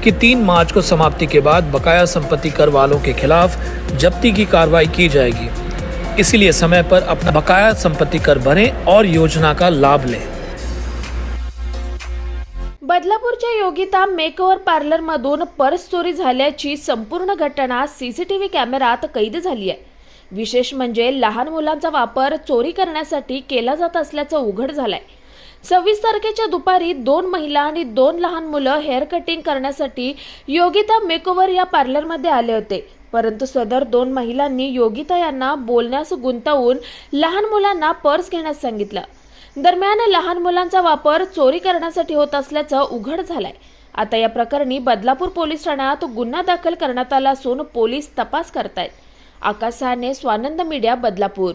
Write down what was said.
की 3 मार्च को समाप्ति के बाद बकाया संपत्ति कर वालों के खिलाफ जब्ती की कार्रवाई की जाएगी। इसीलिए समय पर अपना बकाया संपत्ति कर भरें और योजना का लाभ लें। बदलापूरच्या योगिता मेकओव्हर पार्लरमधून पर्स चोरी झाल्याची संपूर्ण घटना सीसीटीव्ही कॅमेऱ्यात कैद झाली आहे. विशेष म्हणजे लहान मुलांचा वापर चोरी करण्यासाठी केला जात असल्याचं उघड झालंय. सव्वीस तारखेच्या दुपारी दोन महिला आणि दोन लहान मुलं हेअर कटिंग करण्यासाठी योगिता मेकओव्हर या पार्लरमध्ये आले होते. परंतु सदर दोन महिलांनी योगिता यांना बोलण्यास गुंतवून लहान मुलांना पर्स घेण्यास सांगितलं. दरम्यान लहान मुलांचा वापर चोरी करण्यासाठी होत असल्याचं उघड झालंय. आता या प्रकरणी बदलापूर पोलीस ठाण्यात गुन्हा दाखल करण्यात आला असून पोलीस तपास करतायत. आकाश सहाने स्वानंद मीडिया बदलापूर.